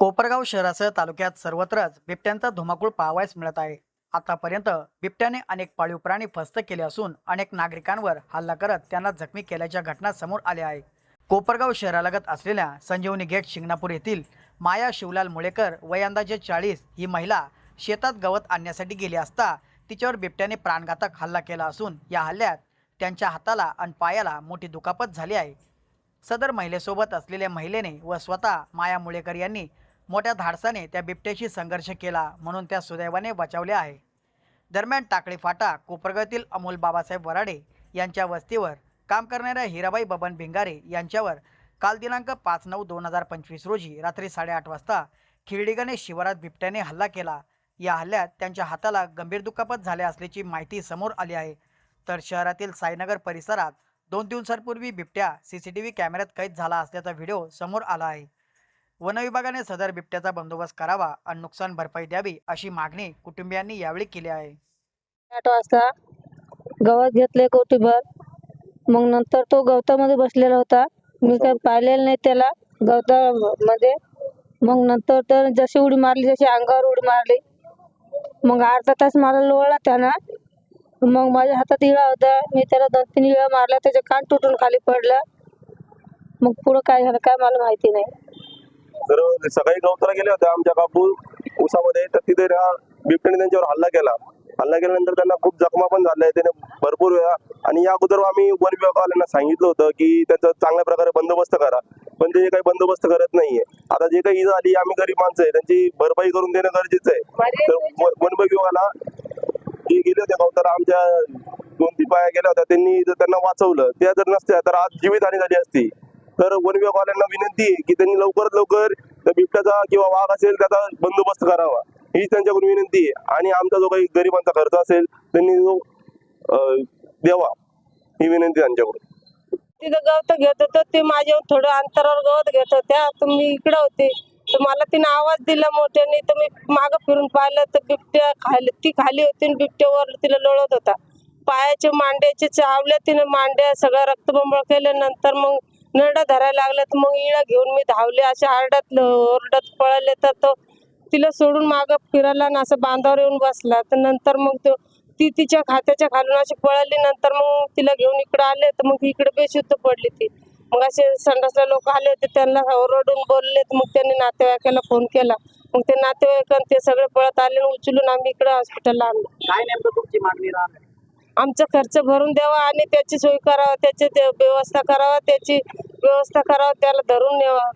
कोपरगाव शहरासह तालुक्यात सर्वत्रच बिबट्यांचा धुमाकूळ पाहावयास मिळत आहे. आतापर्यंत बिबट्याने अनेक पाळीव प्राणी फस्त केले असून अनेक नागरिकांवर हल्ला करत त्यांना जखमी केल्याच्या घटना समोर आल्या आहे कोपरगाव शहरालगत असलेल्या संजीवनी गेट शिंगणापूर येथील माया शिवलाल मुळेकर वय अंदाजे चाळीस ही महिला शेतात गवत आणण्यासाठी गेली असता तिच्यावर बिबट्याने प्राणघातक हल्ला केला असून या हल्ल्यात त्यांच्या हाताला आणि पायाला मोठी दुखापत झाली आहे. सदर महिलेसोबत असलेल्या महिलेने व स्वतः माया मुळेकर यांनी मोठ्या धाडसाने त्या बिबट्याशी संघर्ष केला म्हणून त्या सुदैवाने बचावले आहे. दरम्यान टाकळी फाटा कोपरगावातील अमोल बाबासाहेब वराडे यांच्या वस्तीवर काम करणाऱ्या हिराबाई बबन भिंगारे यांच्यावर काल दिनांक पाच नऊ दोन हजार पंचवीस रोजी रात्री साडेआठ वाजता खिर्डीगणे शिवारात बिबट्याने हल्ला केला. या हल्ल्यात त्यांच्या हाताला गंभीर दुखापत झाल्या असल्याची माहिती समोर आली आहे. तर शहरातील साईनगर परिसरात दोन दिवसांपूर्वी बिबट्या सी सी टी व्ही कॅमेऱ्यात कैद झाला असल्याचा व्हिडिओ समोर आला आहे. वनविभागाने सदर बिबट्याचा बंदोबस्त करावा आणि नुकसान भरपाई द्यावी अशी मागणी कुटुंबियांनी यावेळी केली आहे. आठ वाजता गवत घेतले कोटीभर मग नंतर तो गवतामध्ये बसलेला होता. मी काय पाहिलेलं नाही त्याला. गवतामध्ये मग नंतर तर जशी उडी मारली जशी अंगावर उडी मारली. मग अर्धा तास मला लोळला त्यानं. मग माझ्या हातात इळा होता. मी त्याला दोन तीन इळा मारला त्याचे कान तुटून खाली पडलं. मग पुढं काय झालं काय मला माहिती नाही. तर सकाळी गवताला गेले होते आमच्या काकू ऊसामध्ये तर तिथे ना बिबट्याने त्यांच्यावर हल्ला केला. हल्ला केल्यानंतर त्यांना खूप जखमा पण झाल्या. त्याने भरपूर वेळा आणि या अगोदर आम्ही वन विभागावाल्यांना सांगितलं होतं की त्यांचा चांगल्या प्रकारे बंदोबस्त करा. पण ते काही बंदोबस्त करत नाहीये. आता जे काही आली आम्ही गरीब माणसं आहे. त्यांची भरपाई करून देणं गरजेचं आहे. तर व- वन विभागाला जे गेले होते गवताला आमच्या दोन तीन बाया गेल्या होत्या. त्यांनी जर त्यांना वाचवलं त्या जर नसत्या तर आज जीवितहानी झाली असती. तर वन विभागवाल्यांना विनंती आहे की त्यांनी लवकरात लवकर त्या बिबट्याचा किंवा वाघ असेल त्याचा बंदोबस्त करावा. ही त्यांच्याकडून विनंती आहे. आणि आमचा जो काही गरिबांचा खर्च असेल त्यांनी जो द्यावा. ही विनंती त्यांच्याकडून. तिथं गवत घेत होतं ते माझ्यावर थोडं अंतरावर गवत घेत होत्या. तर मी इकडं होते. तर मला तिने आवाज दिला मोठ्याने. तर मी मागं फिरून पाहिलं तर बिबट्या खाली ती खाली होती बिबट्यावर तिला लोळत होता. पायाचे मांड्याचे चावल्या तिने मांड्या सगळं रक्तबंबळ केल्यानंतर मग नरडा धरायला लागल्या तर मग इळा घेऊन मी धावले. असे आरडत ओरडत पळाले. तर तो तिला सोडून मागं फिरायला आणि असं बांधावर येऊन बसला. तर नंतर मग तो ती तिच्या खात्याच्या खालून अशी पळाली. नंतर मग तिला घेऊन इकडे आले. तर मग इकडे बेशुद्ध पडली ती. मग असे संडासला लोक आले होते. त्यांना ओरडून बोलले तर मग त्यांनी नातेवाईकाला फोन केला. मग ते नातेवाईक ते सगळे पळत आले आणि उचलून आम्ही इकडे हॉस्पिटलला आणलं. काय नेमकं तुमची मागणी राहणार? आमचा खर्च भरून द्यावा आणि त्याची सोय करावा त्याची व्यवस्था करावा त्याची व्यवस्था करावं त्याला धरून न्यावा.